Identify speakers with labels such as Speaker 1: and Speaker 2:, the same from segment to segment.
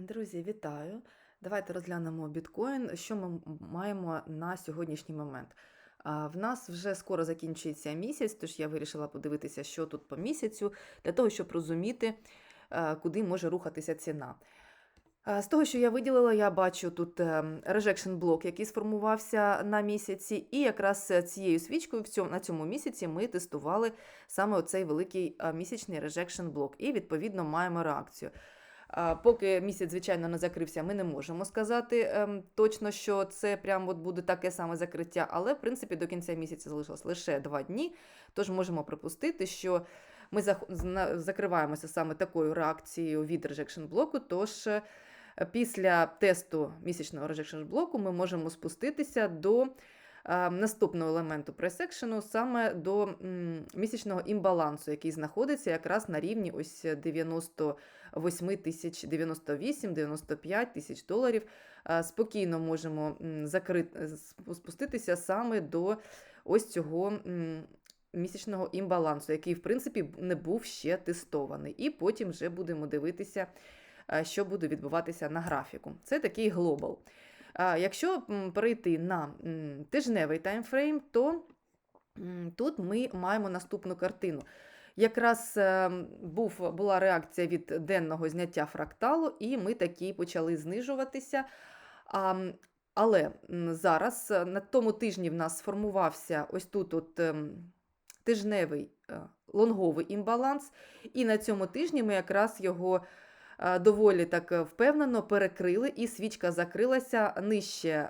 Speaker 1: Друзі, вітаю! Давайте розглянемо біткоін. Що ми маємо на сьогоднішній момент? В нас вже скоро закінчується місяць, тож я вирішила подивитися, що тут по місяцю, для того, щоб розуміти, е, куди може рухатися ціна. З того, що я виділила, я бачу тут ем, rejection блок, який сформувався на місяці, і якраз е, цією свічкою в цьому, на цьому місяці ми тестували саме оцей великий е, місячний rejection блок, і відповідно маємо реакцію. Поки місяць, звичайно, не закрився, ми не можемо сказати ем, точно, що це прям от буде таке саме закриття, але в принципі до кінця місяця залишилось лише два дні. Тож можемо припустити, що ми закриваємося саме такою реакцією від rejection блоку. Тож е, після тесту місячного rejection блоку ми можемо спуститися до наступного елементу пресекшену, саме до місячного імбалансу, який знаходиться якраз на рівні ось 98 тисяч 98-95 тисяч доларів. Спокійно можемо закрити, спуститися саме до ось цього. Місячного імбалансу, який, в принципі, не був ще тестований. І потім вже будемо дивитися, що буде відбуватися на графіку. Це такий глобал. Якщо перейти на тижневий таймфрейм, то тут ми маємо наступну картину. Якраз е, був, була реакція від денного зняття фракталу, і ми такі почали знижуватися. Але зараз е, на тому тижні в нас сформувався ось тут от, ем, тижневий е, лонговий імбаланс, і на цьому тижні ми якраз його доволі так е, впевнено перекрили, і свічка закрилася нижче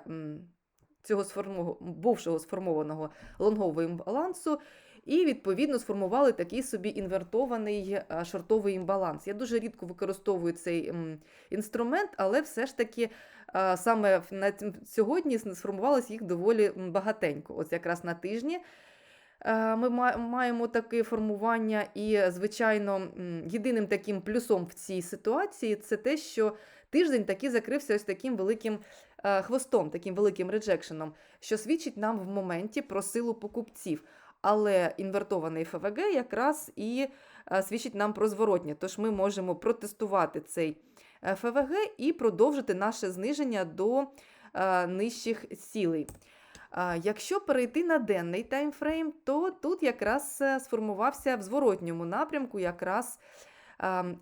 Speaker 1: цього сформого, бувшого сформованого лонгового імбалансу. І, відповідно, сформували такий собі інвертований е, шортовий імбаланс. Я дуже рідко використовую цей інструмент, але все ж таки е, саме на сьогодні сформувалось їх доволі багатенько. Ось якраз на тижні е, ми ма- маємо таке формування, і, звичайно, єдиним таким плюсом в цій ситуації це те, що тиждень таки закрився ось таким великим е, хвостом, таким великим реджекшеном, що свідчить нам в моменті про силу покупців. Але інвертований ФВГ якраз і е, свідчить нам про зворотнє. Тож ми можемо протестувати цей е, ФВГ і продовжити наше зниження до е, нижчих цілей. Якщо перейти на денний таймфрейм, то тут якраз е, сформувався в зворотньому напрямку якраз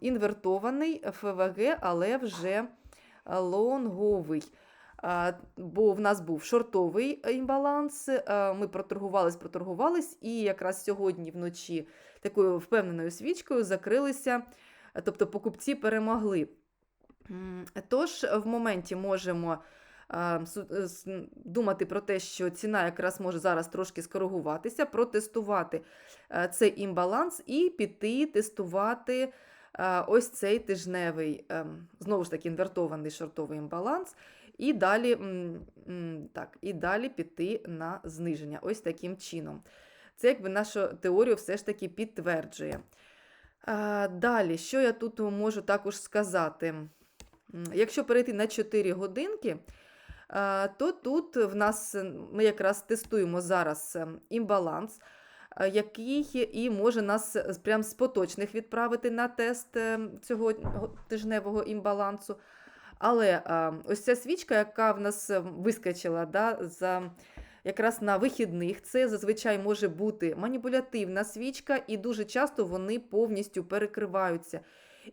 Speaker 1: інвертований ФВГ, але вже лонговий. Бо в нас був шортовий імбаланс, е, ми проторгувались, проторгувались, і якраз сьогодні вночі такою впевненою свічкою закрилися, тобто покупці перемогли. Тож в моменті можемо думати про те, що ціна якраз може зараз трошки скоригуватися, протестувати е, цей імбаланс і піти тестувати е, ось цей тижневий, ем, знову ж таки, інвертований шортовий імбаланс. І далі, так, і далі піти на зниження. Ось таким чином. Це якби нашу теорію все ж таки підтверджує. Далі, що я тут можу також сказати? Якщо перейти на 4 годинки, то тут в нас е, ми якраз тестуємо зараз е, імбаланс, е, який і може нас прям з поточних відправити на тест е, цього тижневого імбалансу. Але ось ця свічка, яка в нас е, вискочила да, за, якраз на вихідних, це зазвичай може бути маніпулятивна свічка, і дуже часто вони повністю перекриваються.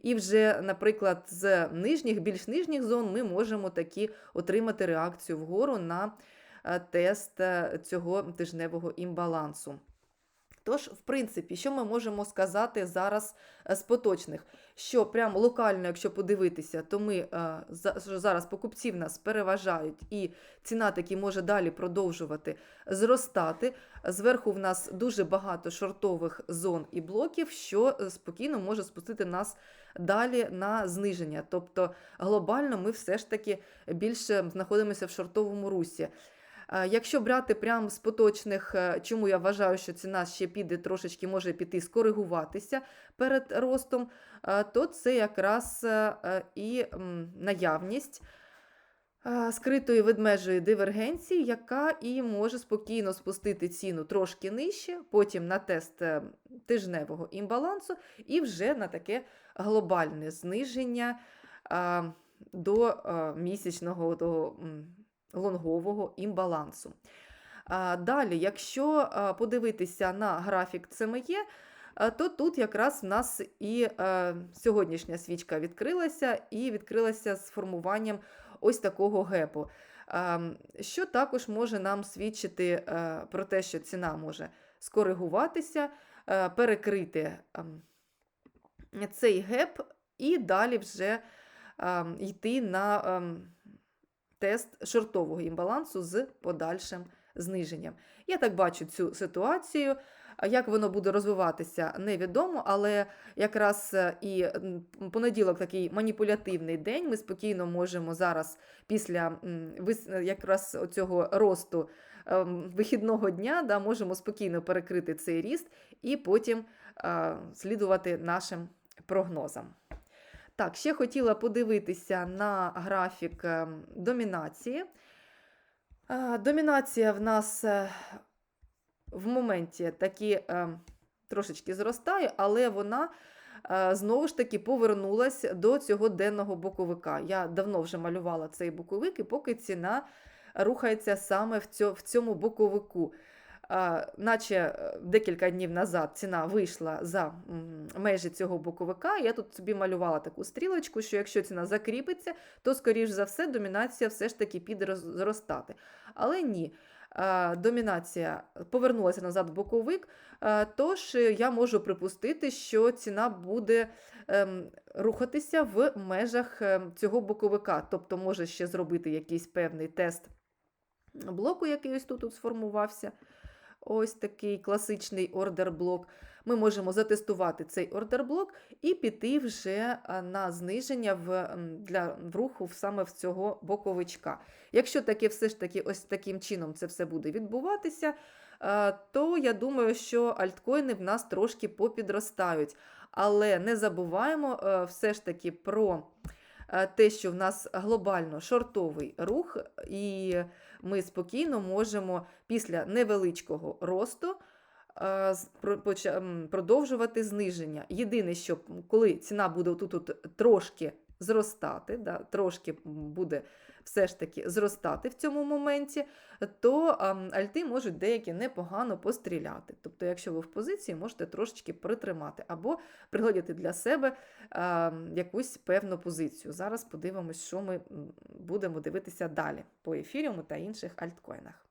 Speaker 1: І вже, наприклад, з нижніх, більш нижніх зон ми можемо таки отримати реакцію вгору на е, тест е, цього тижневого імбалансу. Тож, в принципі, що ми можемо сказати зараз е, з поточних? Що прям локально, якщо подивитися, то ми е, за- зараз покупці в нас переважають, і ціна таки може далі продовжувати зростати. Зверху в нас дуже багато шортових зон і блоків, що е, спокійно може спустити нас далі на зниження. Тобто глобально ми все ж таки більше знаходимося в шортовому русі. Якщо брати прямо з поточних, е, чому я вважаю, що ціна ще піде трошечки може піти скоригуватися перед ростом, то це якраз е, е, і наявність скритої ведмежої дивергенції, яка і може спокійно спустити ціну трошки нижче, потім на тест тижневого імбалансу, і вже на таке глобальне зниження. до місячного того лонгового імбалансу. Далі, якщо подивитися на графік ЦМЄ, а, то тут якраз в нас і сьогоднішня свічка відкрилася, і відкрилася з формуванням ось такого гепу. Що також може нам свідчити про те, що ціна може скоригуватися, перекрити ем, цей геп і далі вже ем, йти на ем, тест шортового імбалансу з подальшим зниженням. Я так бачу цю ситуацію. Як воно буде розвиватися, невідомо, але якраз е, і понеділок такий маніпулятивний день. Ми спокійно можемо зараз, після е, якраз цього росту ем, вихідного дня, да, можемо спокійно перекрити цей ріст і потім е, слідувати нашим прогнозам. Так, ще хотіла подивитися на графік ем, домінації. Е, Домінація в нас е, в моменті таки е, трошечки зростає, але вона е, знову ж таки повернулась до цього денного боковика. Я давно вже малювала цей боковик, і поки ціна рухається саме в цьому боковику. Наче е, декілька днів назад ціна вийшла за межі цього боковика. Я тут собі малювала таку стрілочку, що якщо ціна закріпиться, то, скоріш за все, домінація все ж таки піде зростати. Але ні. Домінація повернулася назад в боковик, тож я можу припустити, що ціна буде ем, рухатися в межах ем, цього боковика, тобто може ще зробити якийсь певний тест блоку, який ось тут сформувався. Ось такий класичний ордер-блок. Ми можемо затестувати цей ордер-блок і піти вже на зниження в, для, в руху саме в цього боковичка. Якщо таке все ж таки ось таким чином це все буде відбуватися, то я думаю, що альткоїни в нас трошки попідростають. Але не забуваємо е, все ж таки про е, те, що в нас глобально шортовий рух, і ми спокійно можемо після невеличкого росту е, продовжувати зниження. Єдине, що коли ціна буде тут трошки зростати, да, трошки буде все ж таки зростати в цьому моменті, то альти можуть деякі непогано постріляти. Тобто, якщо ви в позиції, можете трошечки притримати або пригладити для себе а, якусь певну позицію. Зараз подивимось, що ми будемо дивитися далі по ефіріуму та інших альткоїнах.